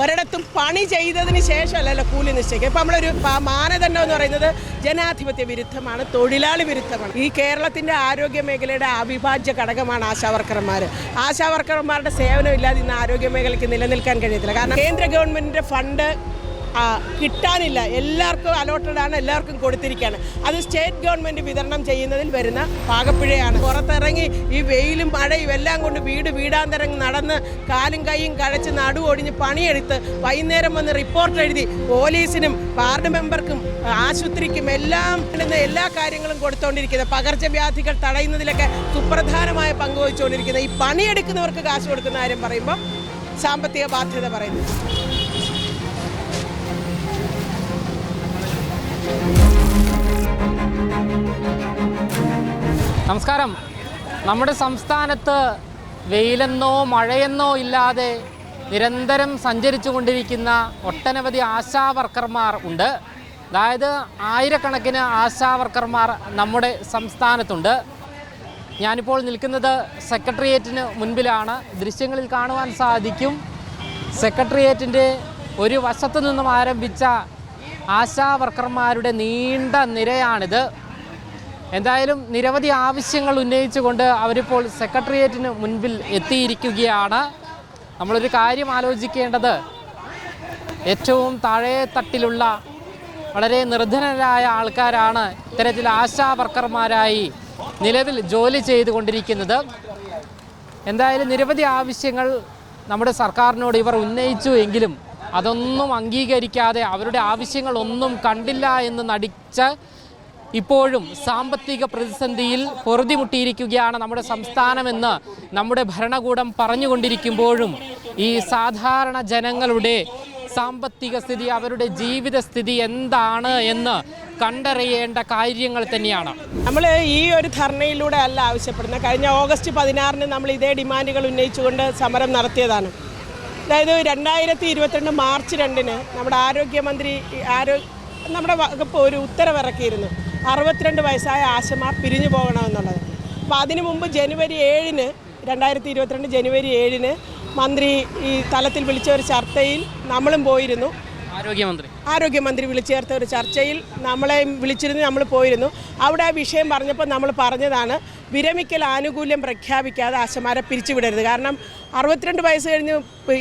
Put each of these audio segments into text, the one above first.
ഒരിടത്തും പണി ചെയ്തതിന് ശേഷമല്ലല്ലോ കൂലി നിശ്ചയിക്കുക. ഇപ്പം നമ്മളൊരു മാനദണ്ഡം എന്ന് പറയുന്നത് ജനാധിപത്യ വിരുദ്ധമാണ് തൊഴിലാളി വിരുദ്ധമാണ്. ഈ കേരളത്തിന്റെ ആരോഗ്യ മേഖലയുടെ അവിഭാജ്യ ഘടകമാണ് ആശാവർക്കർമാർ ആശാവർക്കർമാരുടെ സേവനം ഇല്ലാതെ ഇന്ന് ആരോഗ്യ മേഖലയ്ക്ക് നിലനിൽക്കാൻ കഴിയത്തില്ല. കാരണം കേന്ദ്ര ഗവൺമെന്റിന്റെ ഫണ്ട് കിട്ടാനില്ല. എല്ലാവർക്കും അലോട്ടഡ് ആണ് എല്ലാവർക്കും കൊടുത്തിരിക്കുകയാണ്. അത് സ്റ്റേറ്റ് ഗവൺമെന്റ് വിതരണം ചെയ്യുന്നതിൽ വരുന്ന പാകപ്പിഴയാണ്. പുറത്തിറങ്ങി ഈ വെയിലും മഴയും എല്ലാം കൊണ്ട് വീട് വീടാന്തരം നടന്ന് കാലും കൈയും കഴച്ച് നടു ഒടിഞ്ഞ് പണിയെടുത്ത് വൈകുന്നേരം വന്ന് റിപ്പോർട്ട് എഴുതി പോലീസിനും വാർഡ് മെമ്പർക്കും ആശുപത്രിക്കും എല്ലാം എല്ലാ കാര്യങ്ങളും കൊടുത്തുകൊണ്ടിരിക്കുന്നത് പകർച്ചവ്യാധികൾ തടയുന്നതിലൊക്കെ സുപ്രധാനമായ പങ്ക് വഹിച്ചുകൊണ്ടിരിക്കുന്നത് ഈ പണിയെടുക്കുന്നവർക്ക് കാശ് കൊടുക്കുന്ന കാര്യം പറയുമ്പോൾ സാമ്പത്തിക ബാധ്യത പറയുന്നു നമസ്കാരം. നമ്മുടെ സംസ്ഥാനത്ത് വെയിലെന്നോ മഴയെന്നോ ഇല്ലാതെ നിരന്തരം സഞ്ചരിച്ചു കൊണ്ടിരിക്കുന്ന ഒട്ടനവധി ആശാ വർക്കർമാർ ഉണ്ട്. അതായത് ആയിരക്കണക്കിന് ആശാ വർക്കർമാർ നമ്മുടെ സംസ്ഥാനത്തുണ്ട്. ഞാനിപ്പോൾ നിൽക്കുന്നത് സെക്രട്ടേറിയറ്റിന് മുൻപിലാണ്. ദൃശ്യങ്ങളിൽ കാണുവാൻ സാധിക്കും. സെക്രട്ടേറിയറ്റിന്റെ ഒരു വശത്തു നിന്നും ആരംഭിച്ച ആശാ വർക്കർമാരുടെ നീണ്ട നിരയാണിത്. എന്തായാലും നിരവധി ആവശ്യങ്ങൾ ഉന്നയിച്ചുകൊണ്ട് അവരിപ്പോൾ സെക്രട്ടേറിയറ്റിന് മുൻപിൽ എത്തിയിരിക്കുകയാണ്. നമ്മളൊരു കാര്യം ആലോചിക്കേണ്ടത് ഏറ്റവും താഴേ തട്ടിലുള്ള വളരെ നിർധനരായ ആൾക്കാരാണ് ഇത്തരത്തിൽ ആശാ വർക്കർമാരായി നിലവിൽ ജോലി ചെയ്തുകൊണ്ടിരിക്കുന്നത്. എന്തായാലും നിരവധി ആവശ്യങ്ങൾ നമ്മുടെ സർക്കാരിനോട് ഇവർ ഉന്നയിച്ചു എങ്കിലും അതൊന്നും അംഗീകരിക്കാതെ അവരുടെ ആവശ്യങ്ങളൊന്നും കണ്ടില്ല എന്ന് നടിച്ച ഇപ്പോഴും സാമ്പത്തിക പ്രതിസന്ധിയിൽ പൊറുതിമുട്ടിയിരിക്കുകയാണ് നമ്മുടെ സംസ്ഥാനമെന്ന് നമ്മുടെ ഭരണകൂടം പറഞ്ഞുകൊണ്ടിരിക്കുമ്പോഴും ഈ സാധാരണ ജനങ്ങളുടെ സാമ്പത്തിക സ്ഥിതി അവരുടെ ജീവിത സ്ഥിതി എന്താണ് എന്ന് കണ്ടറിയേണ്ട കാര്യങ്ങൾ തന്നെയാണ്. നമ്മൾ ഈ ഒരു ധർണയിലൂടെ അല്ല ആവശ്യപ്പെടുന്നത്. കഴിഞ്ഞ ഓഗസ്റ്റ് പതിനാറിന് നമ്മൾ ഇതേ ഡിമാൻഡുകൾ ഉന്നയിച്ചുകൊണ്ട് സമരം നടത്തിയതാണ്. അതായത് രണ്ടായിരത്തി ഇരുപത്തിരണ്ട് മാർച്ച് രണ്ടിന് നമ്മുടെ ആരോഗ്യമന്ത്രി ആരോ നമ്മുടെ വകുപ്പ് ഒരു ഉത്തരവിറക്കിയിരുന്നു. അറുപത്തിരണ്ട് വയസ്സായ ആശമാർ പിരിഞ്ഞു പോകണമെന്നുള്ളത്. അപ്പോൾ അതിനു മുമ്പ് ജനുവരി ഏഴിന് രണ്ടായിരത്തി ഇരുപത്തിരണ്ട് ജനുവരി ഏഴിന് മന്ത്രി ഈ തലത്തിൽ വിളിച്ച ഒരു ചർച്ചയിൽ നമ്മളും പോയിരുന്നു. ആരോഗ്യമന്ത്രി. ആരോഗ്യമന്ത്രി വിളിച്ചു ചേർത്ത ഒരു ചർച്ചയിൽ നമ്മളെ വിളിച്ചിരുന്നു നമ്മൾ പോയിരുന്നു. അവിടെ ആ വിഷയം പറഞ്ഞപ്പോൾ നമ്മൾ പറഞ്ഞതാണ് വിരമിക്കൽ ആനുകൂല്യം പ്രഖ്യാപിക്കാതെ ആശമാരെ പിരിച്ചുവിടരുത്. കാരണം അറുപത്തിരണ്ട് വയസ്സ് കഴിഞ്ഞ്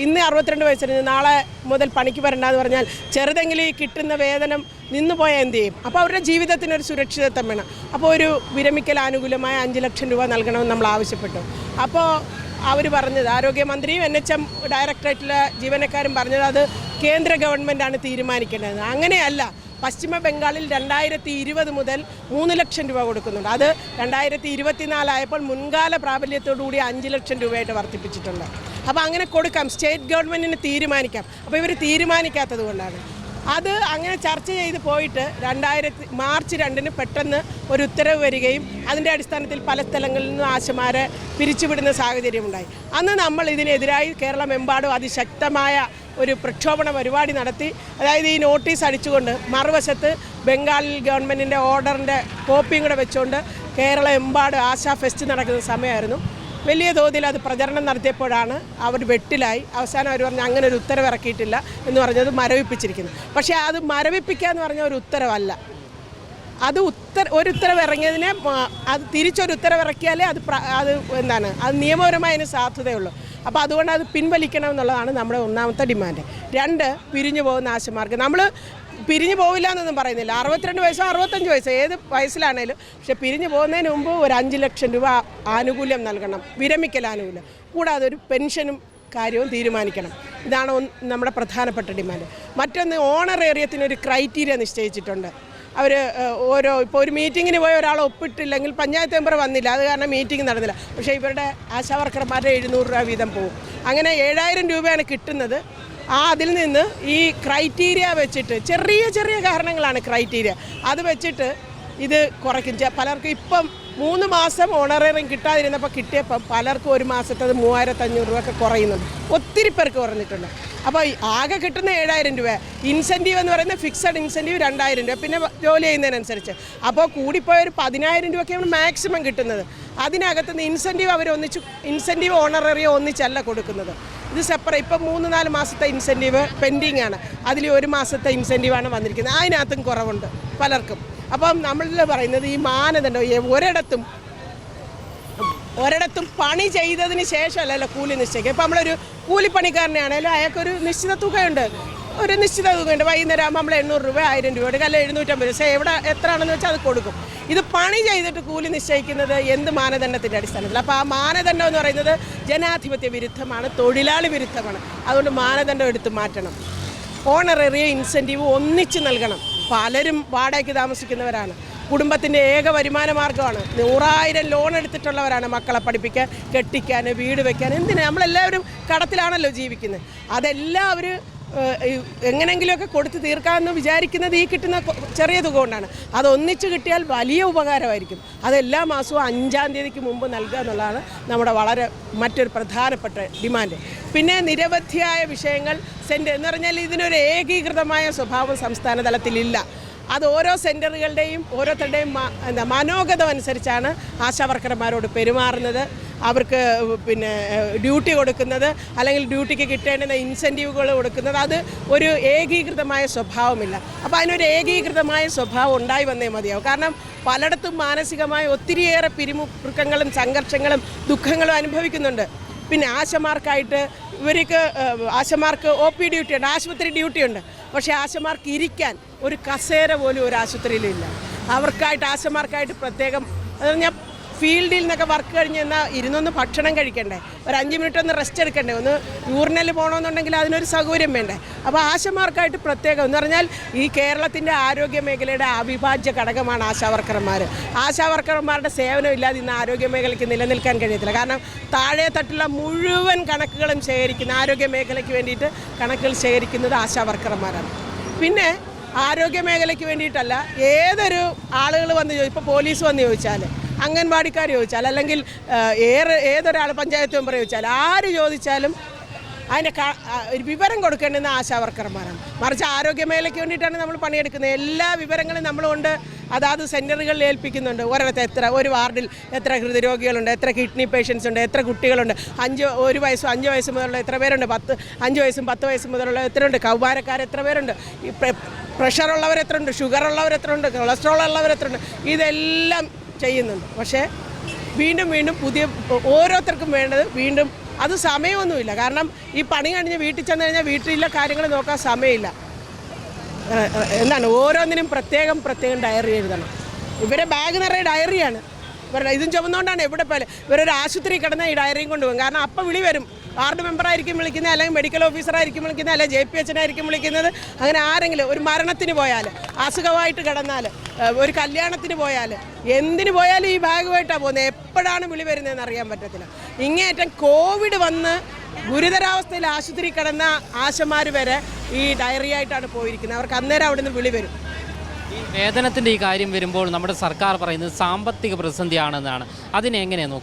ഇന്ന് അറുപത്തിരണ്ട് വയസ്സ് കഴിഞ്ഞ് നാളെ മുതൽ പണിക്ക് വരണ്ടെന്ന് പറഞ്ഞാൽ ചെറുതെങ്കിലും ഈ കിട്ടുന്ന വേതനം നിന്ന് പോയാൽ എന്ത് ചെയ്യും? അപ്പോൾ അവരുടെ ജീവിതത്തിന് ഒരു സുരക്ഷിതത്വം വേണം. അപ്പോൾ ഒരു വിരമിക്കൽ ആനുകൂല്യമായ അഞ്ച് ലക്ഷം രൂപ നൽകണമെന്ന് നമ്മൾ ആവശ്യപ്പെട്ടു. അപ്പോൾ അവർ പറഞ്ഞത് ആരോഗ്യമന്ത്രിയും എൻ എച്ച് എം ഡയറക്ടറേറ്റിലെ ജീവനക്കാരും പറഞ്ഞത് അത് കേന്ദ്ര ഗവൺമെന്റാണ് തീരുമാനിക്കേണ്ടത്. അങ്ങനെയല്ല പശ്ചിമ ബംഗാളിൽ രണ്ടായിരത്തി ഇരുപത് മുതൽ മൂന്ന് ലക്ഷം രൂപ കൊടുക്കുന്നുണ്ട്. അത് രണ്ടായിരത്തി ഇരുപത്തിനാലായപ്പോൾ മുൻകാല പ്രാബല്യത്തോടുകൂടി അഞ്ച് ലക്ഷം രൂപയായിട്ട് വർദ്ധിപ്പിച്ചിട്ടുണ്ട്. അപ്പോൾ അങ്ങനെ കൊടുക്കാം. സ്റ്റേറ്റ് ഗവൺമെന്റിന് തീരുമാനിക്കാം. അപ്പോൾ ഇവർ തീരുമാനിക്കാത്തത് കൊണ്ടാണ്. അത് അങ്ങനെ ചർച്ച ചെയ്ത് പോയിട്ട് രണ്ടായിരത്തി മാർച്ച് രണ്ടിന് പെട്ടെന്ന് ഒരു ഉത്തരവ് വരികയും അതിന്റെ അടിസ്ഥാനത്തിൽ പല സ്ഥലങ്ങളിൽ നിന്നും ആശമാരെ പിരിച്ചുവിടുന്ന സാഹചര്യമുണ്ടായി. അന്ന് നമ്മൾ ഇതിനെതിരായി കേരളമെമ്പാടും അതിശക്തമായ ഒരു പ്രക്ഷോഭണ പരിപാടി നടത്തി. അതായത് ഈ നോട്ടീസ് അടിച്ചുകൊണ്ട് മറുവശത്ത് ബംഗാളിൽ ഗവൺമെന്റിന്റെ ഓർഡറിന്റെ കോപ്പിയും കൂടെ വെച്ചുകൊണ്ട് കേരളം എമ്പാട് ആശാ ഫെസ്റ്റ് നടക്കുന്ന സമയമായിരുന്നു. വലിയ തോതിൽ അത് പ്രചരണം നടത്തിയപ്പോഴാണ് അവർ വെട്ടിലായി. അവസാനം അവർ പറഞ്ഞു അങ്ങനെ ഒരു ഉത്തരവ് ഇറക്കിയിട്ടില്ല എന്ന് പറഞ്ഞത് മരവിപ്പിച്ചിരിക്കുന്നു. പക്ഷേ അത് മരവിപ്പിക്കുക എന്ന് പറഞ്ഞ ഒരു ഉത്തരവല്ല. അത് ഉത്തര ഒരു ഉത്തരവ് ഇറങ്ങിയതിനെ അത് തിരിച്ചൊരു ഉത്തരവ് ഇറക്കിയാലേ അത് അത് എന്താണ് അത് നിയമപരമായി അതിന് സാധ്യതയുള്ളൂ. അപ്പോൾ അതുകൊണ്ട് അത് പിൻവലിക്കണം എന്നുള്ളതാണ് നമ്മുടെ ഒന്നാമത്തെ ഡിമാൻഡ്. രണ്ട് പിരിഞ്ഞു പോകുന്ന ആശമാർക്ക്. നമ്മൾ പിരിഞ്ഞു പോവില്ല എന്നൊന്നും പറയുന്നില്ല. അറുപത്തിരണ്ട് വയസ്സോ അറുപത്തഞ്ച് വയസ്സോ ഏത് വയസ്സിലാണേലും പക്ഷേ പിരിഞ്ഞു പോകുന്നതിന് മുമ്പ് ഒരു അഞ്ച് ലക്ഷം രൂപ ആനുകൂല്യം നൽകണം. വിരമിക്കൽ ആനുകൂല്യം. കൂടാതെ ഒരു പെൻഷനും കാര്യവും തീരുമാനിക്കണം. ഇതാണ് നമ്മുടെ പ്രധാനപ്പെട്ട ഡിമാൻഡ്. മറ്റൊന്ന് ഓണർ ഏറിയത്തിനൊരു ക്രൈറ്റീരിയ നിശ്ചയിച്ചിട്ടുണ്ട്. അവർ ഓരോ ഇപ്പോൾ ഒരു മീറ്റിങ്ങിന് പോയ ഒരാൾ ഒപ്പിട്ടില്ലെങ്കിൽ പഞ്ചായത്ത് മെമ്പർ വന്നില്ല. അത് കാരണം മീറ്റിംഗ് നടന്നില്ല. പക്ഷേ ഇവരുടെ ആശാവർക്കർമാരുടെ എഴുന്നൂറ് രൂപ വീതം പോകും. അങ്ങനെ ഏഴായിരം രൂപയാണ് കിട്ടുന്നത്. ആ അതിൽ നിന്ന് ഈ ക്രൈറ്റീരിയ വെച്ചിട്ട് ചെറിയ ചെറിയ കാരണങ്ങളാണ് ക്രൈറ്റീരിയ. അത് വെച്ചിട്ട് ഇത് കുറയ്ക്കും. പലർക്കും ഇപ്പം മൂന്ന് മാസം ഓണറേറിയം കിട്ടാതിരുന്നപ്പോൾ കിട്ടിയപ്പം പലർക്കും ഒരു മാസത്തത് അത് മൂവായിരത്തി അഞ്ഞൂറ് രൂപ ഒക്കെ കുറയുന്നുണ്ട്. ഒത്തിരി പേർക്ക് കുറഞ്ഞിട്ടുണ്ട്. അപ്പോൾ ആകെ കിട്ടുന്ന ഏഴായിരം രൂപ. ഇൻസെന്റീവ് എന്ന് പറയുന്നത് ഫിക്സഡ് ഇൻസെന്റീവ് രണ്ടായിരം രൂപ. പിന്നെ ജോലി ചെയ്യുന്നതിനനുസരിച്ച്. അപ്പോൾ കൂടിപ്പോയ ഒരു പതിനായിരം രൂപയ്ക്കാണ് മാക്സിമം കിട്ടുന്നത്. അതിനകത്ത് നിന്ന് ഇൻസെന്റീവ് അവർ ഒന്നിച്ച് ഇൻസെന്റീവ് ഓണറേറിയം ഒന്നിച്ചല്ല കൊടുക്കുന്നത്. ഇത് സെപ്പറേറ്റ് ഇപ്പം മൂന്ന് നാല് മാസത്തെ ഇൻസെന്റീവ് പെൻഡിങ് ആണ്. അതിൽ ഒരു മാസത്തെ ഇൻസെന്റീവാണ് വന്നിരിക്കുന്നത്. അതിനകത്തും കുറവുണ്ട് പലർക്കും. അപ്പം നമ്മളിൽ പറയുന്നത് ഈ മാനദണ്ഡം ഒരിടത്തും ഒരിടത്തും പണി ചെയ്തതിന് ശേഷമല്ലല്ലോ കൂലി നിശ്ചയിക്കുക. ഇപ്പം നമ്മളൊരു കൂലിപ്പണിക്കാരനെയാണെങ്കിലും അയാൾക്കൊരു നിശ്ചിത തുകയുണ്ട്. ഒരു നിശ്ചിത തുകയുണ്ട്. വൈകുന്നേരം ആകുമ്പോൾ നമ്മൾ എണ്ണൂറ് രൂപ ആയിരം രൂപ അല്ല എഴുന്നൂറ്റമ്പത് രൂപ. എവിടെ എത്ര ആണെന്ന് വെച്ചാൽ അത് കൊടുക്കും. ഇത് പണി ചെയ്തിട്ട് കൂലി നിശ്ചയിക്കുന്നത് എന്ത് മാനദണ്ഡത്തിന്റെ അടിസ്ഥാനത്തിൽ അപ്പോൾ ആ മാനദണ്ഡം എന്ന് പറയുന്നത് ജനാധിപത്യ വിരുദ്ധമാണ് തൊഴിലാളി വിരുദ്ധമാണ്. അതുകൊണ്ട് മാനദണ്ഡം എടുത്ത് മാറ്റണം. ഓണറേറിയ ഇൻസെന്റീവ് ഒന്നിച്ച് നൽകണം. പലരും വാടകയ്ക്ക് താമസിക്കുന്നവരാണ്. കുടുംബത്തിന്റെ ഏക വരുമാന മാർഗമാണ്. നൂറായിരം ലോൺ എടുത്തിട്ടുള്ളവരാണ് മക്കളെ പഠിപ്പിക്കാൻ കെട്ടിക്കാൻ വീട് വയ്ക്കാൻ എന്തിനാണ് നമ്മളെല്ലാവരും കടത്തിലാണല്ലോ ജീവിക്കുന്നത്. അതെല്ലാം അവർ എങ്ങനെങ്കിലുമൊക്കെ കൊടുത്ത് തീർക്കാമെന്ന് വിചാരിക്കുന്നത് ഈ കിട്ടുന്ന ചെറിയ തുക കൊണ്ടാണ്. അത് ഒന്നിച്ച് കിട്ടിയാൽ വലിയ ഉപകാരമായിരിക്കും. അത് എല്ലാ മാസവും അഞ്ചാം തീയതിക്ക് മുമ്പ് നൽകുക എന്നുള്ളതാണ് നമ്മുടെ വളരെ മറ്റൊരു പ്രധാനപ്പെട്ട ഡിമാൻഡ്. പിന്നെ നിരവധിയായ വിഷയങ്ങൾ സെന്റ് എന്ന് പറഞ്ഞാൽ ഇതിനൊരു ഏകീകൃതമായ സ്വഭാവം സംസ്ഥാന തലത്തിലില്ല അത് ഓരോ സെന്ററുകളുടെയും ഓരോരുത്തരുടെയും എന്താ മനോഗതം അനുസരിച്ചാണ് ആശാവർക്കർമാരോട് പെരുമാറുന്നത്. അവർക്ക് പിന്നെ ഡ്യൂട്ടി കൊടുക്കുന്നത് അല്ലെങ്കിൽ ഡ്യൂട്ടിക്ക് കിട്ടേണ്ടുന്ന ഇൻസെന്റീവുകൾ കൊടുക്കുന്നത്. അത് ഒരു ഏകീകൃതമായ സ്വഭാവമില്ല. അപ്പോൾ അതിനൊരു ഏകീകൃതമായ സ്വഭാവം ഉണ്ടായി വന്നേ മതിയാവും. കാരണം പലയിടത്തും മാനസികമായ ഒത്തിരിയേറെ പിരിമുറുക്കങ്ങളും സംഘർഷങ്ങളും ദുഃഖങ്ങളും അനുഭവിക്കുന്നുണ്ട്. പിന്നെ ആശമാർക്കായിട്ട് ഇവർക്ക് ആശമാർക്ക് ഒ പി ഡ്യൂട്ടി ഉണ്ട് ആശുപത്രി ഡ്യൂട്ടി ഉണ്ട്. പക്ഷേ ആശമാർക്ക് ഇരിക്കാൻ ഒരു കസേര പോലും ഒരു ആശുപത്രിയിലില്ല. അവർക്കായിട്ട് ആശമാർക്കായിട്ട് പ്രത്യേകം അത് ഞാൻ ഫീൽഡിൽ നിന്നൊക്കെ വർക്ക് കഴിഞ്ഞ് എന്നാൽ ഇരുന്നൊന്ന് ഭക്ഷണം കഴിക്കണ്ടേ? ഒരു അഞ്ച് മിനിറ്റ് ഒന്ന് റെസ്റ്റ് എടുക്കണ്ടേ? ഒന്ന് യൂറിനൽ പോകണമെന്നുണ്ടെങ്കിൽ അതിനൊരു സൗകര്യം വേണ്ടേ? അപ്പോൾ ആശമാർക്കായിട്ട് പ്രത്യേകം എന്ന് പറഞ്ഞാൽ ഈ കേരളത്തിന്റെ ആരോഗ്യ മേഖലയുടെ അവിഭാജ്യ ഘടകമാണ് ആശാവർക്കർമാർ ആശാവർക്കർമാരുടെ സേവനം ഇല്ലാതെ ഇന്ന് ആരോഗ്യ മേഖലയ്ക്ക് നിലനിൽക്കാൻ കഴിയത്തില്ല. കാരണം താഴെ തട്ടുള്ള മുഴുവൻ കണക്കുകളും ശേഖരിക്കുന്ന ആരോഗ്യ മേഖലയ്ക്ക് വേണ്ടിയിട്ട് കണക്കുകൾ ശേഖരിക്കുന്നത് ആശാവർക്കർമാരാണ് പിന്നെ ആരോഗ്യ മേഖലയ്ക്ക് വേണ്ടിയിട്ടല്ല ഏതൊരു ആളുകൾ വന്ന് ചോദിച്ചു ഇപ്പോൾ പോലീസ് വന്ന് ചോദിച്ചാൽ അംഗൻവാടിക്കാർ ചോദിച്ചാൽ അല്ലെങ്കിൽ ഏറെ ഏതൊരാൾ പഞ്ചായത്ത് മെമ്പർ ചോദിച്ചാൽ ആര് ചോദിച്ചാലും അതിന്റെ വിവരം കൊടുക്കേണ്ടുന്ന ആശാവർക്കർമാരാണ് മറിച്ച് ആരോഗ്യ മേഖലയ്ക്ക് വേണ്ടിയിട്ടാണ് നമ്മൾ പണിയെടുക്കുന്നത്. എല്ലാ വിവരങ്ങളും നമ്മളുണ്ട്. അതാത് സെന്ററുകളിൽ ഏൽപ്പിക്കുന്നുണ്ട്. ഒരിടത്ത് എത്ര ഒരു വാർഡിൽ എത്ര ഹൃദയരോഗികളുണ്ട് എത്ര കിഡ്നി പേഷ്യൻസ് ഉണ്ട് എത്ര കുട്ടികളുണ്ട് അഞ്ച് ഒരു വയസ്സും അഞ്ച് വയസ്സ് മുതലുള്ള എത്ര പേരുണ്ട് പത്ത് അഞ്ച് വയസ്സും പത്ത് വയസ്സ് മുതലുള്ള എത്ര ഉണ്ട് കൗമാരക്കാർ എത്ര പേരുണ്ട് പ്രഷറുള്ളവർ എത്ര ഉണ്ട് ഷുഗർ ഉള്ളവർ എത്ര ഉണ്ട് കൊളസ്ട്രോൾ ഉള്ളവർ എത്ര ഉണ്ട് ഇതെല്ലാം ചെയ്യുന്നുണ്ട്. പക്ഷേ വീണ്ടും വീണ്ടും പുതിയ ഓരോരുത്തർക്കും വേണ്ടത് വീണ്ടും അത് സമയമൊന്നുമില്ല. കാരണം ഈ പണി കഴിഞ്ഞ് വീട്ടിൽ ചെന്ന് കഴിഞ്ഞാൽ വീട്ടിലുള്ള കാര്യങ്ങൾ നോക്കാൻ സമയമില്ല. എന്താണ്? ഓരോന്നിനും പ്രത്യേകം പ്രത്യേകം ഡയറി എഴുതണം. ഇവരെ ബാഗ് നിറയെ ഡയറിയാണ് ഇവരുടെ ഇതും ചുമന്നുകൊണ്ടാണ് എവിടെ പോലെ ഇവരൊരു ആശുപത്രി കിടന്ന ഈ ഡയറിയും കൊണ്ടുപോകും. കാരണം അപ്പം വിളി വരും. വാർഡ് മെമ്പറായിരിക്കും വിളിക്കുന്നത് അല്ലെങ്കിൽ മെഡിക്കൽ ഓഫീസറായിരിക്കും വിളിക്കുന്നത് അല്ലെങ്കിൽ ജെ പി എച്ചിനായിരിക്കും വിളിക്കുന്നത്. അങ്ങനെ ആരെങ്കിലും ഒരു മരണത്തിന് പോയാൽ അസുഖമായിട്ട് കിടന്നാൽ ഒരു കല്യാണത്തിന് പോയാൽ എന്തിനു പോയാലും ഈ ഭാഗമായിട്ടാണ് പോകുന്നത്? എപ്പോഴാണ് വിളി വരുന്നതെന്ന് അറിയാൻ പറ്റത്തില്ല. ഇങ്ങേറ്റം കോവിഡ് വന്ന് ഗുരുതരാവസ്ഥയിൽ ആശുപത്രി കിടന്ന ആശമാർ വരെ ഈ ഡയറി ആയിട്ടാണ് പോയിരിക്കുന്നത്. അവർക്ക് അന്നേരം അവിടെ നിന്ന് വിളി വരും. ഈ വേതനത്തിന്റെ ഈ കാര്യം വരുമ്പോൾ നമ്മുടെ സർക്കാർ പറയുന്നത് സാമ്പത്തിക പ്രതിസന്ധിയാണെന്നാണ്. അതിനെ എങ്ങനെയാണ്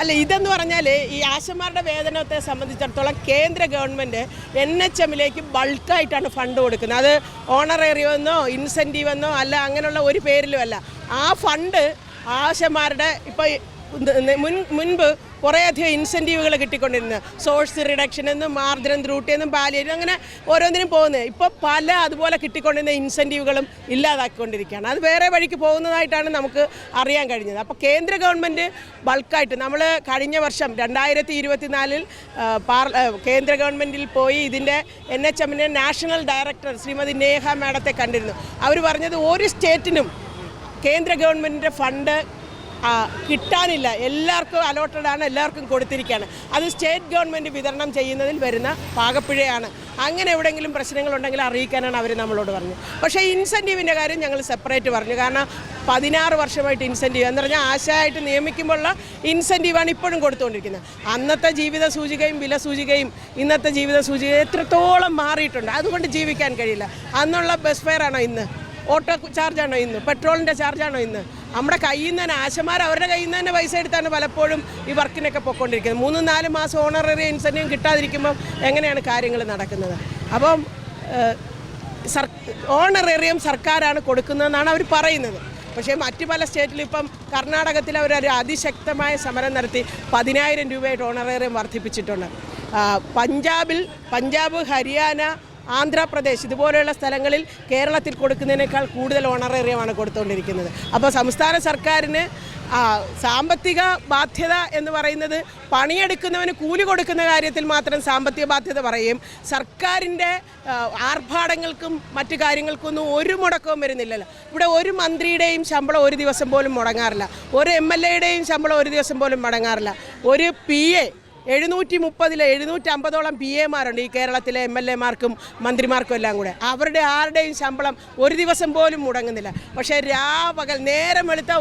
അല്ല ഇതെന്ന് പറഞ്ഞാൽ ഈ ആശമാരുടെ വേതനത്തെ സംബന്ധിച്ചിടത്തോളം കേന്ദ്ര ഗവൺമെന്റ് എൻ എച്ച് എമ്മിലേക്ക് ബൾക്കായിട്ടാണ് ഫണ്ട് കൊടുക്കുന്നത്. അത് ഓണറേറിയോ എന്നോ ഇൻസെന്റീവ് അല്ല അങ്ങനെയുള്ള ഒരു പേരിലും അല്ല. ആ ഫണ്ട് ആശമാരുടെ ഇപ്പോൾ മുൻ മുൻപ് കുറേയധികം ഇൻസെന്റീവുകൾ കിട്ടിക്കൊണ്ടിരുന്നത് സോഴ്സ് റിഡക്ഷൻ എന്നും മാർദ്രം ത്രൂട്ടി എന്നും പാലിയേറ്റീവ് അങ്ങനെ ഓരോന്നിനും പോകുന്നത് ഇപ്പോൾ പല അതുപോലെ കിട്ടിക്കൊണ്ടിരുന്ന ഇൻസെന്റീവുകളും ഇല്ലാതാക്കിക്കൊണ്ടിരിക്കുകയാണ്. അത് വേറെ വഴിക്ക് പോകുന്നതായിട്ടാണ് നമുക്ക് അറിയാൻ കഴിഞ്ഞത്. അപ്പോൾ കേന്ദ്ര ഗവൺമെന്റ് ബൾക്കായിട്ട് നമ്മൾ കഴിഞ്ഞ വർഷം രണ്ടായിരത്തി ഇരുപത്തിനാലിൽ കേന്ദ്ര ഗവൺമെന്റിൽ പോയി ഇതിന്റെ എൻ എച്ച് എമ്മിന്റെ നാഷണൽ ഡയറക്ടർ ശ്രീമതി നേഹ മാഡത്തെ കണ്ടിരുന്നു. അവർ പറഞ്ഞത് ഒരു സ്റ്റേറ്റിനും കേന്ദ്ര ഗവൺമെന്റിന്റെ ഫണ്ട് കിട്ടാനില്ല. എല്ലാവർക്കും അലോട്ടഡ് ആണ് എല്ലാവർക്കും കൊടുത്തിരിക്കുകയാണ്. അത് സ്റ്റേറ്റ് ഗവൺമെന്റ് വിതരണം ചെയ്യുന്നതിൽ വരുന്ന പാകപ്പിഴയാണ്. അങ്ങനെ എവിടെയെങ്കിലും പ്രശ്നങ്ങളുണ്ടെങ്കിൽ അറിയിക്കാനാണ് അവർ നമ്മളോട് പറഞ്ഞത് പക്ഷേ ഇൻസെന്റീവിന്റെ കാര്യം ഞങ്ങൾ സെപ്പറേറ്റ് പറഞ്ഞു. കാരണം പതിനാറ് വർഷമായിട്ട് ഇൻസെന്റീവ് എന്ന് പറഞ്ഞാൽ ആശയായിട്ട് നിയമിക്കുമ്പോഴുള്ള ഇൻസെന്റീവാണ് ഇപ്പോഴും കൊടുത്തുകൊണ്ടിരിക്കുന്നത്. അന്നത്തെ ജീവിത സൂചികയും വില സൂചികയും ഇന്നത്തെ ജീവിത സൂചിക എത്രത്തോളം മാറിയിട്ടുണ്ട്. അതുകൊണ്ട് ജീവിക്കാൻ കഴിയില്ല. അന്നുള്ള ബസ് ഫെയറാണോ ഇന്ന്? ഓട്ടോ ചാർജാണോ ഇന്ന്? പെട്രോളിന്റെ ചാർജാണോ ഇന്ന്? നമ്മുടെ കയ്യിൽ നിന്ന് തന്നെ ആശമാർ അവരുടെ കയ്യിൽ നിന്ന് തന്നെ പൈസ എടുത്താണ് പലപ്പോഴും ഈ വർക്കിനൊക്കെ പൊയ്ക്കൊണ്ടിരിക്കുന്നത്. മൂന്നും നാല് മാസം ഓണററി ഇൻസെന്റീവ് കിട്ടാതിരിക്കുമ്പോൾ എങ്ങനെയാണ് കാര്യങ്ങൾ നടക്കുന്നത്? അപ്പം സർ ഓണറേറിയം സർക്കാരാണ് കൊടുക്കുന്നതെന്നാണ് അവർ പറയുന്നത്. പക്ഷേ മറ്റ് പല സ്റ്റേറ്റിലും ഇപ്പം കർണാടകത്തിൽ അവർ ഒരു അതിശക്തമായ സമരം നടത്തി പതിനായിരം രൂപയായിട്ട് ഓണറേറിയം വർദ്ധിപ്പിച്ചിട്ടുണ്ട്. പഞ്ചാബിൽ പഞ്ചാബ് ഹരിയാന ആന്ധ്രാപ്രദേശ് ഇതുപോലെയുള്ള സ്ഥലങ്ങളിൽ കേരളത്തിൽ കൊടുക്കുന്നതിനേക്കാൾ കൂടുതൽ ഓണറേറിയമാണ് കൊടുത്തുകൊണ്ടിരിക്കുന്നത്. അപ്പോൾ സംസ്ഥാന സർക്കാരിന് സാമ്പത്തിക ബാധ്യത എന്ന് പറയുന്നത് പണിയെടുക്കുന്നവന് കൂലി കൊടുക്കുന്ന കാര്യത്തിൽ മാത്രം സാമ്പത്തിക ബാധ്യത പറയും സർക്കാരിന്റെ ആർഭാടങ്ങൾക്കും മറ്റു കാര്യങ്ങൾക്കൊന്നും ഒരു മുടക്കവും വരുന്നില്ലല്ലോ. ഇവിടെ ഒരു മന്ത്രിയുടെയും ശമ്പളം ഒരു ദിവസം പോലും മുടങ്ങാറില്ല. ഒരു എം എൽ എയുടെയും ശമ്പളം ഒരു ദിവസം പോലും മുടങ്ങാറില്ല. ഒരു പി എ എഴുന്നൂറ്റി മുപ്പതിൽ എഴുന്നൂറ്റി അമ്പതോളം പി എമാരുണ്ട് ഈ കേരളത്തിലെ എം എൽ എമാർക്കും മന്ത്രിമാർക്കും എല്ലാം കൂടെ. അവരുടെ ആരുടെയും ശമ്പളം ഒരു ദിവസം പോലും മുടങ്ങുന്നില്ല. പക്ഷേ രാപകൽ നേരം വെളുത്ത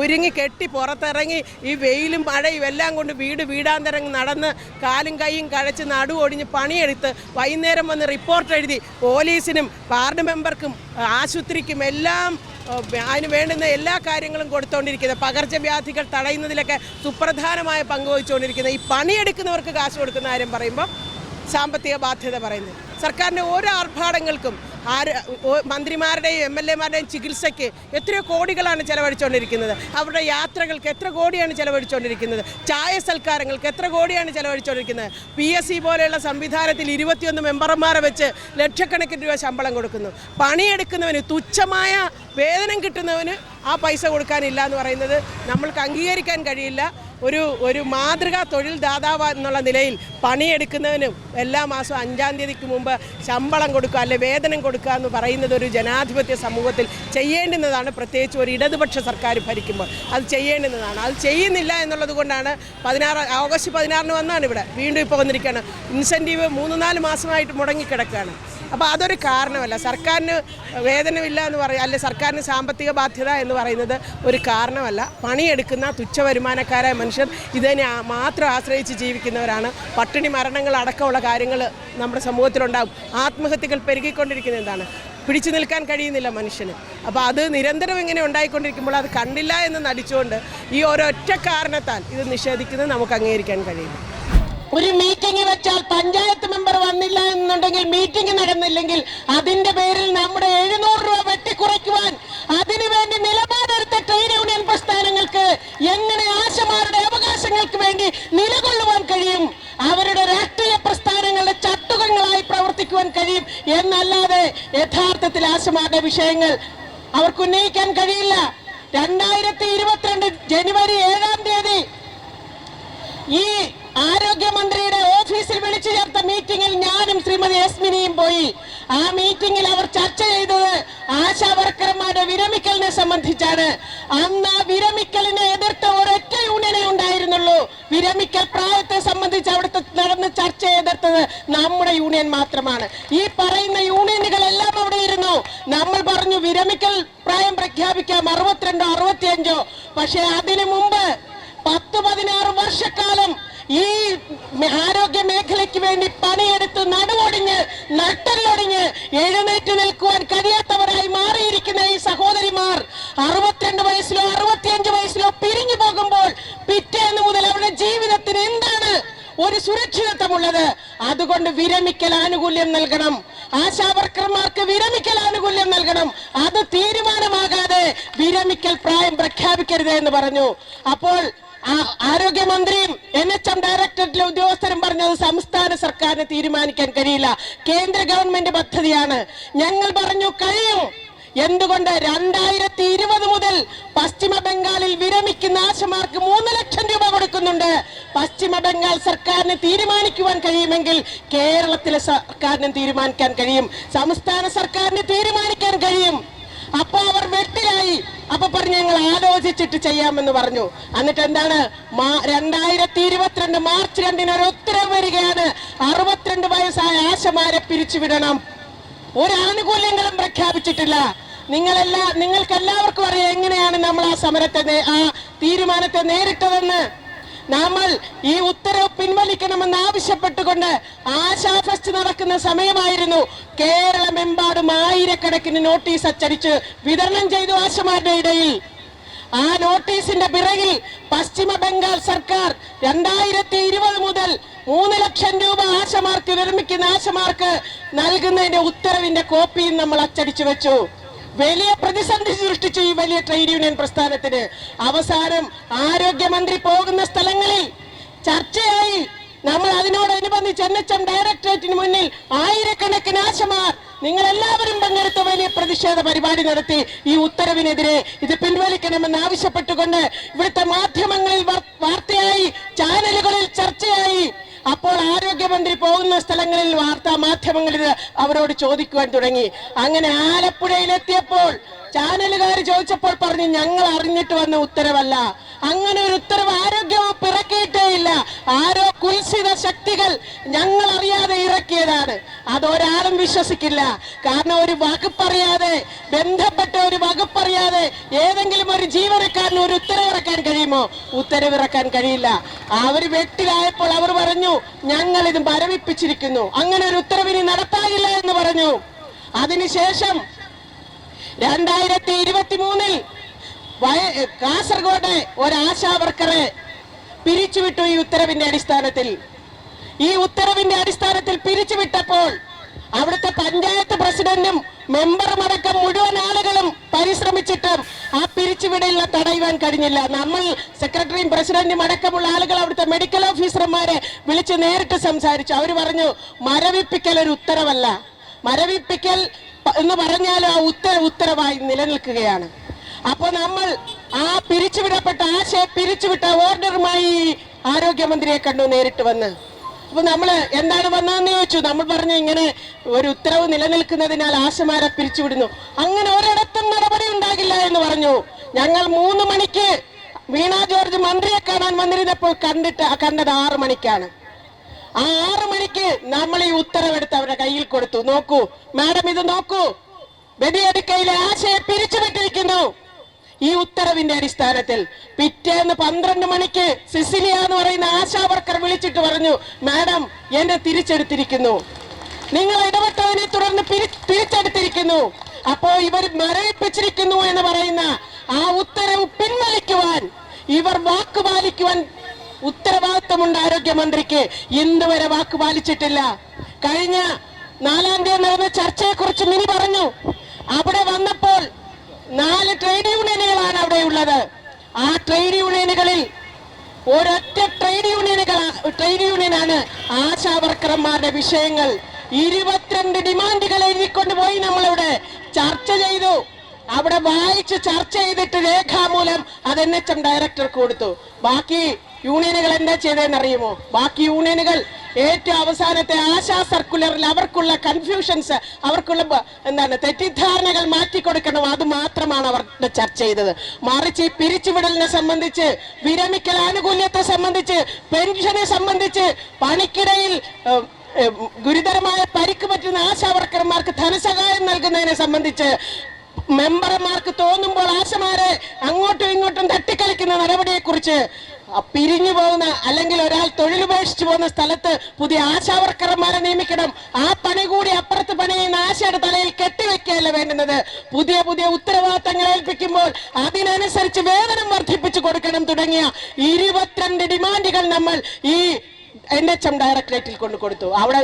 ഒരുങ്ങി കെട്ടി പുറത്തിറങ്ങി ഈ വെയിലും മഴയും എല്ലാം കൊണ്ട് വീട് വീടാന്തരങ്ങ് നടന്ന് കാലും കൈയും കഴച്ച് നടു ഒടിഞ്ഞ് പണിയെടുത്ത് വൈകുന്നേരം വന്ന് റിപ്പോർട്ട് എഴുതി പോലീസിനും വാർഡ് മെമ്പർക്കും ആശുപത്രിക്കും എല്ലാം അതിന് വേണ്ടുന്ന എല്ലാ കാര്യങ്ങളും കൊടുത്തുകൊണ്ടിരിക്കുന്നത് പകർച്ചവ്യാധികൾ തടയുന്നതിലൊക്കെ സുപ്രധാനമായ പങ്ക് വഹിച്ചുകൊണ്ടിരിക്കുന്നത് ഈ പണിയെടുക്കുന്നവർക്ക് കാശ് കൊടുക്കുന്ന കാര്യം പറയുമ്പോൾ സാമ്പത്തിക ബാധ്യത പറയുന്നത്. സർക്കാരിന്റെ ഓരോ ആർഭാടങ്ങൾക്കും ആര് മന്ത്രിമാരുടെയും എം എൽ എമാരുടെയും ചികിത്സയ്ക്ക് എത്രയോ കോടികളാണ് ചെലവഴിച്ചുകൊണ്ടിരിക്കുന്നത് അവരുടെ യാത്രകൾക്ക് എത്ര കോടിയാണ് ചെലവഴിച്ചുകൊണ്ടിരിക്കുന്നത് ചായ സൽക്കാരങ്ങൾക്ക് എത്ര കോടിയാണ് ചെലവഴിച്ചുകൊണ്ടിരിക്കുന്നത് പി എസ് സി പോലെയുള്ള സംവിധാനത്തിൽ ഇരുപത്തിയൊന്ന് മെമ്പർമാരെ വെച്ച് ലക്ഷക്കണക്കിന് രൂപ ശമ്പളം കൊടുക്കുന്നു. പണിയെടുക്കുന്നവന് തുച്ഛമായ വേതനം കിട്ടുന്നവന് ആ പൈസ കൊടുക്കാനില്ല എന്ന് പറയുന്നത് നമ്മൾക്ക് അംഗീകരിക്കാൻ കഴിയില്ല. ഒരു ഒരു മാതൃകാ തൊഴിൽ ദാതാവ് എന്നുള്ള നിലയിൽ പണിയെടുക്കുന്നവനും എല്ലാ മാസവും അഞ്ചാം തീയതിക്ക് മുമ്പ് ശമ്പളം കൊടുക്കുക അല്ലെ വേതനം കൊടുക്കുക എന്ന് പറയുന്നത് ഒരു ജനാധിപത്യ സമൂഹത്തിൽ ചെയ്യേണ്ടുന്നതാണ്. പ്രത്യേകിച്ച് ഒരു ഇടതുപക്ഷ സർക്കാർ ഭരിക്കുമ്പോൾ അത് ചെയ്യേണ്ടുന്നതാണ്. അത് ചെയ്യുന്നില്ല എന്നുള്ളത് കൊണ്ടാണ് പതിനാറ് ഓഗസ്റ്റ് പതിനാറിന് വന്നാണ് ഇവിടെ. വീണ്ടും ഇപ്പോൾ വന്നിരിക്കുകയാണ്. ഇൻസെന്റീവ് മൂന്ന് നാല് മാസമായിട്ട് മുടങ്ങിക്കിടക്കുകയാണ്. അപ്പോൾ അതൊരു കാരണമല്ല. സർക്കാരിന് വേതനമില്ല എന്ന് പറയും അല്ലെ സർക്കാരിന് സാമ്പത്തിക ബാധ്യത എന്ന് പറയുന്നത് ഒരു കാരണമല്ല. പണിയെടുക്കുന്ന തുച്ഛ വരുമാനക്കാരായ മനുഷ്യർ ഇതിനെ മാത്രം ആശ്രയിച്ച് ജീവിക്കുന്നവരാണ്. പട്ടിണി മരണങ്ങൾ അടക്കമുള്ള കാര്യങ്ങൾ നമ്മുടെ സമൂഹത്തിലുണ്ടാകും ആത്മഹത്യകൾ പെരുകിക്കൊണ്ടിരിക്കുന്നത് എന്താണ്? പിടിച്ചു നിൽക്കാൻ കഴിയുന്നില്ല മനുഷ്യന്. അപ്പോൾ അത് നിരന്തരം ഇങ്ങനെ ഉണ്ടായിക്കൊണ്ടിരിക്കുമ്പോൾ അത് കണ്ടില്ല എന്ന് നടിച്ചുകൊണ്ട് ഈ ഒരൊറ്റ കാരണത്താൽ ഇത് നിഷേധിക്കുന്നത് നമുക്ക് അംഗീകരിക്കാൻ കഴിയില്ല. ഒരു മീറ്റിംഗ് വെച്ചാൽ പഞ്ചായത്ത് മെമ്പർ വന്നില്ല എന്നുണ്ടെങ്കിൽ മീറ്റിംഗ് നടന്നില്ലെങ്കിൽ അതിന്റെ പേരിൽ നമ്മുടെ എഴുന്നൂറ് രൂപ വെട്ടിക്കുറയ്ക്കുവാൻ അതിനുവേണ്ടി നിലപാടെടുത്ത ട്രേഡ് യൂണിയൻ പ്രസ്ഥാനങ്ങൾക്ക് എങ്ങനെ ആശമാരുടെ അവകാശങ്ങൾക്ക് വേണ്ടി നിലകൊള്ളുവാൻ കഴിയും? അവരുടെ രാഷ്ട്രീയ പ്രസ്ഥാനങ്ങളുടെ ചട്ടുകങ്ങളായി പ്രവർത്തിക്കുവാൻ കഴിയും എന്നല്ലാതെ യഥാർത്ഥത്തിൽ ആശമാരുടെ വിഷയങ്ങൾ അവർക്ക് ഉന്നയിക്കാൻ കഴിയില്ല. രണ്ടായിരത്തി ഇരുപത്തിരണ്ട് ജനുവരി ഏഴാം തീയതി ഈ ആരോഗ്യമന്ത്രിയുടെ ഓഫീസിൽ വിളിച്ചു ചേർത്ത മീറ്റിംഗിൽ ഞാനും ശ്രീമതി യസ്മിനിയും പോയി. ആ മീറ്റിംഗിൽ അവർ ചർച്ച ചെയ്തത് ആശാ വർക്കർമാരുടെ വിരമിക്കലിനെ സംബന്ധിച്ചാണ്. അന്ന് ആ വിരമിക്കലിനെ എതിർത്ത ഒരൊറ്റ യൂണിയനെ ഉണ്ടായിരുന്നുള്ളൂ. വിരമിക്കൽ പ്രായത്തെ സംബന്ധിച്ച് അവിടുത്തെ നടന്ന് ചർച്ച എതിർത്തത് നമ്മുടെ യൂണിയൻ മാത്രമാണ്. ഈ പറയുന്ന യൂണിയനുകളെല്ലാം അവിടെ ഇരുന്നു. നമ്മൾ പറഞ്ഞു വിരമിക്കൽ പ്രായം പ്രഖ്യാപിക്കാം അറുപത്തിരണ്ടോ അറുപത്തിയഞ്ചോ. പക്ഷെ അതിനു മുമ്പ് പത്ത് പതിനാറ് വർഷക്കാലം ഈ ആരോഗ്യ മേഖലയ്ക്ക് വേണ്ടി പണിയെടുത്ത് നടുവൊടിഞ്ഞ് നട്ടല്ലൊടിഞ്ഞ് എഴുന്നേറ്റ് നിൽക്കുവാൻ കഴിയാത്തവരായി മാറിയിരിക്കുന്ന ഈ സഹോദരിമാർ അറുപത്തിരണ്ട് വയസ്സിലോ അറുപത്തിയഞ്ച് വയസ്സിലോ പിരിഞ്ഞു പോകുമ്പോൾ പിറ്റേന്ന് മുതൽ അവരുടെ ജീവിതത്തിന് എന്താണ് ഒരു സുരക്ഷിതത്വമുള്ളത്? അതുകൊണ്ട് വിരമിക്കൽ ആനുകൂല്യം നൽകണം. ആശാവർക്കർമാർക്ക് വിരമിക്കൽ ആനുകൂല്യം നൽകണം. അത് തീരുമാനമാകാതെ വിരമിക്കൽ പ്രായം പ്രഖ്യാപിക്കരുത് എന്ന് പറഞ്ഞു. അപ്പോൾ ആരോഗ്യമന്ത്രിയും എൻ എച്ച് എം ഡയറക്ടറേറ്റിലെ ഉദ്യോഗസ്ഥരും പറഞ്ഞത് സംസ്ഥാന സർക്കാരിന് തീരുമാനിക്കാൻ കഴിയില്ല. കേന്ദ്ര ഗവൺമെന്റ് പദ്ധതിയാണ്. ഞങ്ങൾ പറഞ്ഞു കഴിയും. എന്തുകൊണ്ട് രണ്ടായിരത്തി ഇരുപത് മുതൽ പശ്ചിമ ബംഗാളിൽ വിരമിക്കുന്ന ആശമാർക്ക് മൂന്ന് ലക്ഷം രൂപ കൊടുക്കുന്നുണ്ട്. പശ്ചിമ ബംഗാൾ സർക്കാരിന് തീരുമാനിക്കുവാൻ കഴിയുമെങ്കിൽ കേരളത്തിലെ സർക്കാരിനും തീരുമാനിക്കാൻ കഴിയും. സംസ്ഥാന സർക്കാരിന് തീരുമാനിക്കാൻ കഴിയും. അപ്പൊ അവർ വെട്ടിലായി അപ്പൊ പറഞ്ഞു ഞങ്ങൾ ആലോചിച്ചിട്ട് ചെയ്യാമെന്ന് പറഞ്ഞു. എന്നിട്ട് എന്താണ്? രണ്ടായിരത്തി ഇരുപത്തിരണ്ട് മാർച്ച് രണ്ടിന് ഒരു ഉത്തരവ് വരികയാണ്. അറുപത്തിരണ്ട് വയസ്സായ ആശമാരെ പിരിച്ചുവിടണം. ഒരു ആനുകൂല്യങ്ങളും പ്രഖ്യാപിച്ചിട്ടില്ല. നിങ്ങളെല്ലാ നിങ്ങൾക്ക് എല്ലാവർക്കും അറിയാം എങ്ങനെയാണ് നമ്മൾ ആ സമരത്തെ ആ തീരുമാനത്തെ നേരിട്ടതെന്ന്. നമ്മൾ ഈ ഉത്തരവ് പിൻവലിക്കണമെന്ന് ആവശ്യപ്പെട്ടുകൊണ്ട് ആശാ ഫെസ്റ്റ് നടക്കുന്ന സമയമായിരുന്നു. കേരളമെമ്പാടും ആയിരക്കണക്കിന് നോട്ടീസ് അച്ചടിച്ച് വിതരണം ചെയ്തു ആശമാരുടെ ഇടയിൽ. ആ നോട്ടീസിന്റെ പിറകിൽ പശ്ചിമ ബംഗാൾ സർക്കാർ രണ്ടായിരത്തി ഇരുപത് മുതൽ മൂന്ന് ലക്ഷം രൂപ ആശമാർക്ക് നിർമ്മിക്കുന്ന ആശമാർക്ക് നൽകുന്നതിന്റെ ഉത്തരവിന്റെ കോപ്പിയും നമ്മൾ അച്ചടിച്ചു വെച്ചു. വലിയ പ്രതിസന്ധി സൃഷ്ടിച്ചു ഈ വലിയ ട്രേഡ് യൂണിയൻ പ്രസ്ഥാനത്തിന്. അവസാനം ആരോഗ്യമന്ത്രി പോകുന്ന സ്ഥലങ്ങളിൽ ചർച്ചയായി. നമ്മൾ അതിനോടനുബന്ധിച്ച് എൻ എച്ച് എം ഡയറക്ടറേറ്റിന് മുന്നിൽ ആയിരക്കണക്കിന് ആശമാർ നിങ്ങൾ എല്ലാവരും പങ്കെടുത്ത വലിയ പ്രതിഷേധ പരിപാടി നടത്തി. ഈ ഉത്തരവിനെതിരെ ഇത് പിൻവലിക്കണമെന്ന് ആവശ്യപ്പെട്ടുകൊണ്ട് ഇവിടുത്തെ മാധ്യമങ്ങളിൽ വാർത്തയായി ചാനലുകളിൽ ചർച്ചയായി. അപ്പോൾ ആരോഗ്യമന്ത്രി പോകുന്ന സ്ഥലങ്ങളിൽ വാർത്താ മാധ്യമങ്ങളിൽ അവരോട് ചോദിക്കുവാൻ തുടങ്ങി. അങ്ങനെ ആലപ്പുഴയിലെത്തിയപ്പോൾ ചാനലുകാർ ചോദിച്ചപ്പോൾ പറഞ്ഞു ഞങ്ങൾ അറിഞ്ഞിട്ട് വന്ന ഉത്തരവല്ല. അങ്ങനെ ഒരു ഉത്തരവ് ആരോഗ്യവും പിറക്കിയിട്ടേ ഇല്ല. ആരോ കുൽസിത ശക്തികൾ ഞങ്ങൾ അറിയാതെ ഇറക്കിയതാണ്. അതൊരാളും വിശ്വസിക്കില്ല. കാരണം ഒരു വകുപ്പറിയാതെ ബന്ധപ്പെട്ട ഒരു വകുപ്പറിയാതെ ഏതെങ്കിലും ഒരു ജീവനക്കാരന് ഒരു ഉത്തരവിറക്കാൻ കഴിയുമോ? ഉത്തരവിറക്കാൻ കഴിയില്ല. അവർ വെട്ടിലായപ്പോൾ അവർ പറഞ്ഞു ഞങ്ങൾ ഇത് മരവിപ്പിച്ചിരിക്കുന്നു. അങ്ങനെ ഒരു ഉത്തരവിനി നടപ്പാകില്ല എന്ന് പറഞ്ഞു. അതിനുശേഷം രണ്ടായിരത്തി ഇരുപത്തി മൂന്നിൽ കാസർഗോഡ് ഒരു ആശാ വർക്കറെ പിരിച്ചുവിട്ടു ഈ ഉത്തരവിന്റെ അടിസ്ഥാനത്തിൽ. ഈ ഉത്തരവിന്റെ അടിസ്ഥാനത്തിൽ പിരിച്ചുവിട്ടപ്പോൾ അവിടുത്തെ പഞ്ചായത്ത് പ്രസിഡന്റും മെമ്പറും അടക്കം മുഴുവൻ ആളുകളും പരിശ്രമിച്ചിട്ടും ആ പിരിച്ചുവിടലിനെ തടയുവാൻ കഴിഞ്ഞില്ല. നമ്മൾ സെക്രട്ടറിയും പ്രസിഡന്റും അടക്കമുള്ള ആളുകൾ അവിടുത്തെ മെഡിക്കൽ ഓഫീസർമാരെ വിളിച്ച് നേരിട്ട് സംസാരിച്ചു. അവർ പറഞ്ഞു മരവിപ്പിക്കൽ ഒരു ഉത്തരവല്ല. മരവിപ്പിക്കൽ എന്ന് പറഞ്ഞാൽ ആ ഉത്തര ഉത്തരവായി നിലനിൽക്കുകയാണ്. അപ്പോൾ നമ്മൾ ആ പിരിച്ചുവിടപ്പെട്ട ആശയ പിരിച്ചുവിട്ട ഓർഡറുമായി ആരോഗ്യമന്ത്രിയെ കണ്ടു നേരിട്ട് വന്ന്. അപ്പൊ നമ്മൾ എന്താണ് വന്നതെന്ന് ചോദിച്ചു. നമ്മൾ പറഞ്ഞു ഇങ്ങനെ ഒരു ഉത്തരവ് നിലനിൽക്കുന്നതിനാൽ ആശമാരെ പിരിച്ചുവിടുന്നു. അങ്ങനെ ഒരിടത്തും നടപടി ഉണ്ടാകില്ല എന്ന് പറഞ്ഞു. ഞങ്ങൾ മൂന്ന് മണിക്ക് വീണ ജോർജ് മന്ത്രിയെ കാണാൻ വന്നിരുന്നപ്പോൾ കണ്ടിട്ട് കണ്ടത് ആറ് മണിക്കാണ്. ആ ആറ് മണിക്ക് നമ്മൾ ഈ ഉത്തരവെടുത്ത് അവരുടെ കയ്യിൽ കൊടുത്തു. നോക്കൂ. മാഡം ഇത് നോക്കൂ. വെടിയെടുക്കയിലെ ആശയെ പിരിച്ചുവിട്ടിരിക്കുന്നു. ഈ ഉത്തരവിന്റെ അടിസ്ഥാനത്തിൽ പിറ്റേന്ന് പന്ത്രണ്ട് മണിക്ക് സിസിലിയ എന്ന് പറയുന്ന ആശാ വർക്കർ വിളിച്ചിട്ട് പറഞ്ഞു മാഡം എന്നെ തിരിച്ചെടുത്തിരിക്കുന്നു. നിങ്ങൾ ഇടപെട്ടതിനെ തുടർന്ന് തിരിച്ചെടുത്തിരിക്കുന്നു. അപ്പോ ഇവർ മരവിപ്പിച്ചിരിക്കുന്നു എന്ന് പറയുന്ന ആ ഉത്തരവ് പിൻവലിക്കുവാൻ ഇവർ വാക്ക് പാലിക്കുവാൻ ഉത്തരവാദിത്വമുണ്ട് ആരോഗ്യമന്ത്രിക്ക്. ഇന്ന് വരെ വാക്ക് പാലിച്ചിട്ടില്ല. കഴിഞ്ഞ നാലാം തീയതി നടന്ന ചർച്ചയെ കുറിച്ച് മിനി പറഞ്ഞു. അവിടെ വന്നപ്പോൾ നാല് ട്രേഡ് യൂണിയനുകളാണ് അവിടെ ഉള്ളത്. ആ ട്രേഡ് യൂണിയനുകളിൽ ഒരൊറ്റ ട്രേഡ് യൂണിയനുകൾ ട്രേഡ് യൂണിയനാണ് ആശാ വർക്കർമാരുടെ വിഷയങ്ങൾ. ഇരുപത്തിരണ്ട് ഡിമാൻഡുകൾ എഴുതിക്കൊണ്ട് പോയി നമ്മളിവിടെ ചർച്ച ചെയ്തു. അവിടെ വായിച്ച് ചർച്ച ചെയ്തിട്ട് രേഖാമൂലം അത് എൻ എച്ച് എം ഡയറക്ടർക്ക് കൊടുത്തു. ബാക്കി യൂണിയനുകൾ എന്താ ചെയ്തതെന്ന് അറിയുമോ ബാക്കി യൂണിയനുകൾ ഏറ്റവും അവസാനത്തെ ആശാ സർക്കുലറിൽ അവർക്കുള്ള കൺഫ്യൂഷൻസ് അവർക്കുള്ള എന്താണ് തെറ്റിദ്ധാരണകൾ മാറ്റിക്കൊടുക്കണം. അത് മാത്രമാണ് അവർ ചർച്ച ചെയ്തത്. മറിച്ച് ഈ പിരിച്ചുവിടലിനെ സംബന്ധിച്ച് വിരമിക്കൽ ആനുകൂല്യത്തെ സംബന്ധിച്ച് പെൻഷനെ സംബന്ധിച്ച് പണിക്കിടയിൽ ഗുരുതരമായ പരിക്ക് പറ്റുന്ന ആശാ വർക്കർമാർക്ക് ധനസഹായം നൽകുന്നതിനെ സംബന്ധിച്ച് മെമ്പർമാർക്ക് തോന്നുമ്പോൾ ആശമാരെ അങ്ങോട്ടും ഇങ്ങോട്ടും തട്ടിക്കളിക്കുന്ന നടപടിയെ കുറിച്ച് പിരിഞ്ഞു പോകുന്ന അല്ലെങ്കിൽ ഒരാൾ തൊഴിലുപേക്ഷിച്ചു പോകുന്ന സ്ഥലത്ത് പുതിയ ആശാവർക്കർമാരെ നിയമിക്കണം. ആ പണി കൂടി അപ്പുറത്ത് പണി ചെയ്യുന്ന ആശയുടെ തലയിൽ കെട്ടിവെക്കുകയല്ല വേണ്ടുന്നത്. പുതിയ പുതിയ ഉത്തരവാദിത്തങ്ങൾ ഏൽപ്പിക്കുമ്പോൾ അതിനനുസരിച്ച് വേതനം വർദ്ധിപ്പിച്ചു കൊടുക്കണം തുടങ്ങിയ ഇരുപത്തിരണ്ട് ഡിമാൻഡുകൾ നമ്മൾ ഈ എൻ എച്ച് എം ഡയറക്ടറേറ്റിൽ കൊണ്ടു കൊടുത്തു. അവിടെ